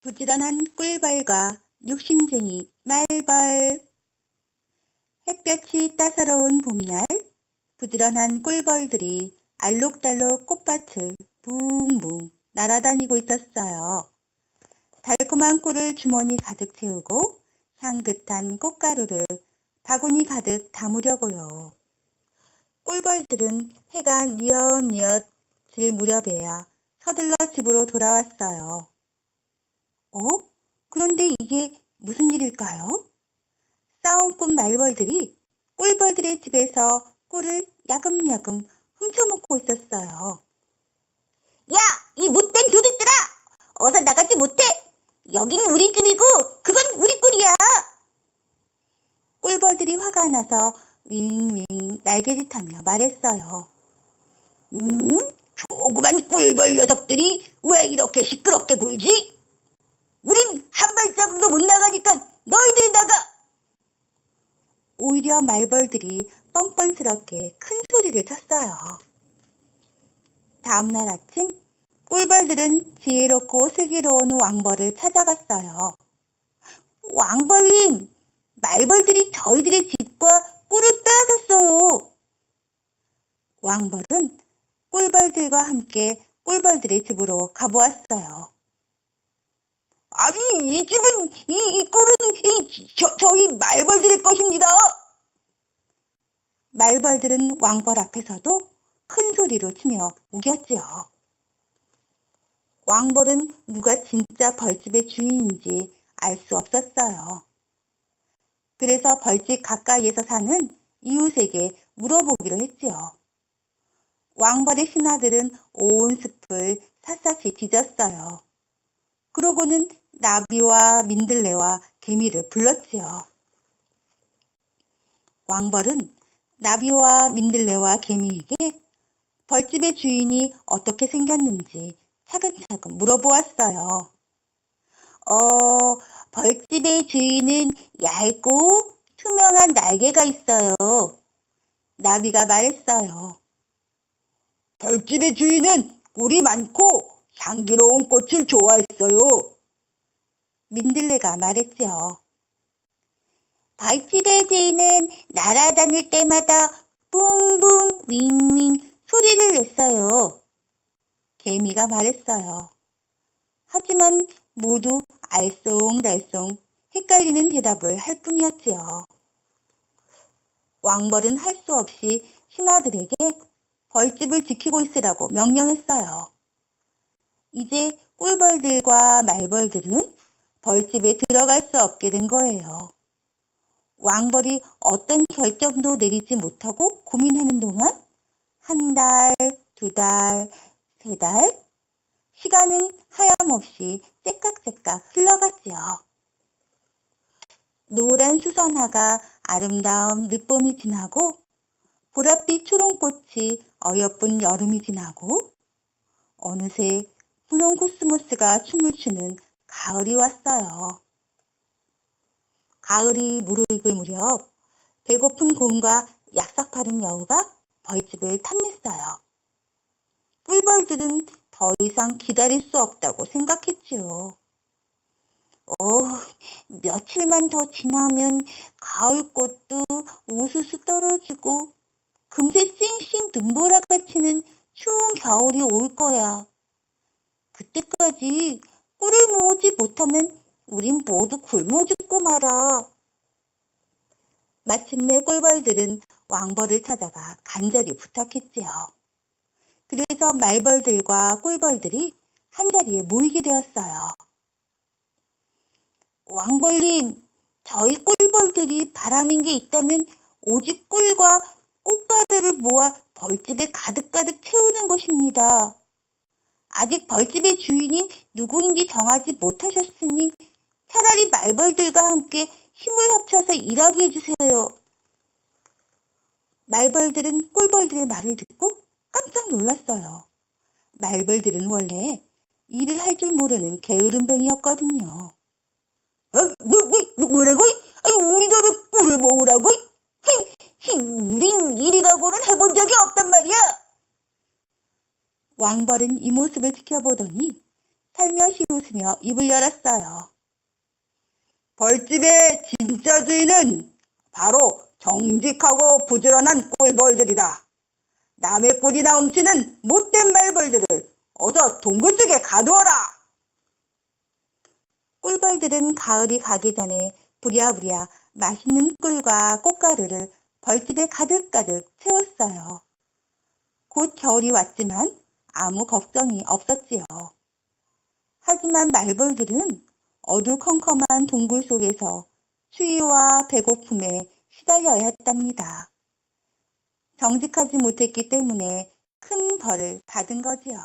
부지런한 꿀벌과 욕심쟁이 말벌. 햇볕이 따사로운 봄날, 부지런한 꿀벌들이 알록달록 꽃밭을 붕붕 날아다니고 있었어요. 달콤한 꿀을 주머니 가득 채우고 향긋한 꽃가루를 바구니 가득 담으려고요. 꿀벌들은 해가 뉘엿뉘엿 질 무렵에야 서둘러 집으로 돌아왔어요. 어? 그런데 이게 무슨 일일까요? 싸움꾼 말벌들이 꿀벌들의 집에서 꿀을 야금야금 훔쳐먹고 있었어요. 야, 이 못된 도둑들아! 어서 나가지 못해! 여긴 우리 집이고, 그건 우리 꿀이야! 꿀벌들이 화가 나서 윙윙 날개짓하며 말했어요. 음? 조그만 꿀벌 녀석들이 왜 이렇게 시끄럽게 굴지? 우린 한 발자국도 못 나가니까 너희들이 나가! 오히려 말벌들이 뻔뻔스럽게 큰 소리를 쳤어요. 다음날 아침 꿀벌들은 지혜롭고 슬기로운 왕벌을 찾아갔어요. 왕벌님, 말벌들이 저희들의 집과 꿀을 빼앗았어요. 왕벌은 꿀벌들과 함께 꿀벌들의 집으로 가보았어요. 아니, 이 집은, 이, 이 꿀은 이, 저, 저희 말벌들의 것입니다. 말벌들은 왕벌 앞에서도 큰 소리로 치며 우겼지요. 왕벌은 누가 진짜 벌집의 주인인지 알 수 없었어요. 그래서 벌집 가까이에서 사는 이웃에게 물어보기로 했지요. 왕벌의 신하들은 온 숲을 샅샅이 뒤졌어요. 그러고는 나비와 민들레와 개미를 불렀지요. 왕벌은 나비와 민들레와 개미에게 벌집의 주인이 어떻게 생겼는지 차근차근 물어보았어요. 어, 벌집의 주인은 얇고 투명한 날개가 있어요. 나비가 말했어요. 벌집의 주인은 꿀이 많고 향기로운 꽃을 좋아했어요. 민들레가. 벌집의 주인은 날아다닐 때마다 뿡뿡 윙윙 소리를 냈어요. 개미가 말했어요. 하지만 모두 알쏭달쏭 헷갈리는 대답을 할 뿐이었지요. 왕벌은 할 수 없이 신하들에게 벌집을 지키고 있으라고 명령했어요. 이제 꿀벌들과 말벌들은 벌집에 들어갈 수 없게 된 거예요. 왕벌이 어떤 결정도 내리지 못하고 고민하는 동안 한 달, 두 달, 세 달, 시간은 하염없이 째깍째깍 흘러갔지요. 노란 수선화가 아름다운 늦봄이 지나고 보랏빛 초롱꽃이 어여쁜 여름이 지나고 어느새 분홍 코스모스가 춤을 추는 가을이 왔어요. 가을이 무르익을 무렵 배고픈 곰과 약삭 파른 여우가 벌집을 탐냈어요. 꿀벌들은 더 이상 기다릴 수 없다고 생각했지요. 어, 며칠만 더 지나면 가을꽃도 우수수 떨어지고 금세 쌩쌩 눈보라가 치는 추운 겨울이 올 거야. 그때까지 꿀을 모으지 못하면 우린 모두 굶어 죽고 말아. 마침내 꿀벌들은 왕벌을 찾아가 간절히 부탁했지요. 그래서 말벌들과 꿀벌들이 한자리에 모이게 되었어요. 왕벌님, 저희 꿀벌들이 바라는 게 있다면 오직 꿀과 꽃가루를 모아 벌집에 가득가득 채우는 것입니다. 아직 벌집의 주인이 누구인지 정하지 못하셨으니 차라리 말벌들과 함께 힘을 합쳐서 일하게 해주세요. 말벌들은 꿀벌들의 말을 듣고 깜짝 놀랐어요. 말벌들은 원래 일을 할 줄 모르는 게으름뱅이였거든요. 어, 뭐, 뭐, 뭐라고? 아니, 우리들을 꿀을 모으라고? 히, 히, 우린 일이라고는 해본 적이 없단 말이야. 왕벌은 이 모습을 지켜보더니 살며시 웃으며 입을 열었어요. 벌집의 진짜 주인은 바로 정직하고 부지런한 꿀벌들이다. 남의 꿀이나 훔치는 못된 말벌들을 어서 동굴 속에 가두어라. 꿀벌들은 가을이 가기 전에 부랴부랴 맛있는 꿀과 꽃가루를 벌집에 가득가득 채웠어요. 곧 겨울이 왔지만 아무 걱정이 없었지요. 하지만 말벌들은 어두컴컴한 동굴 속에서 추위와 배고픔에 시달려야 했답니다. 정직하지 못했기 때문에 큰 벌을 받은 거지요.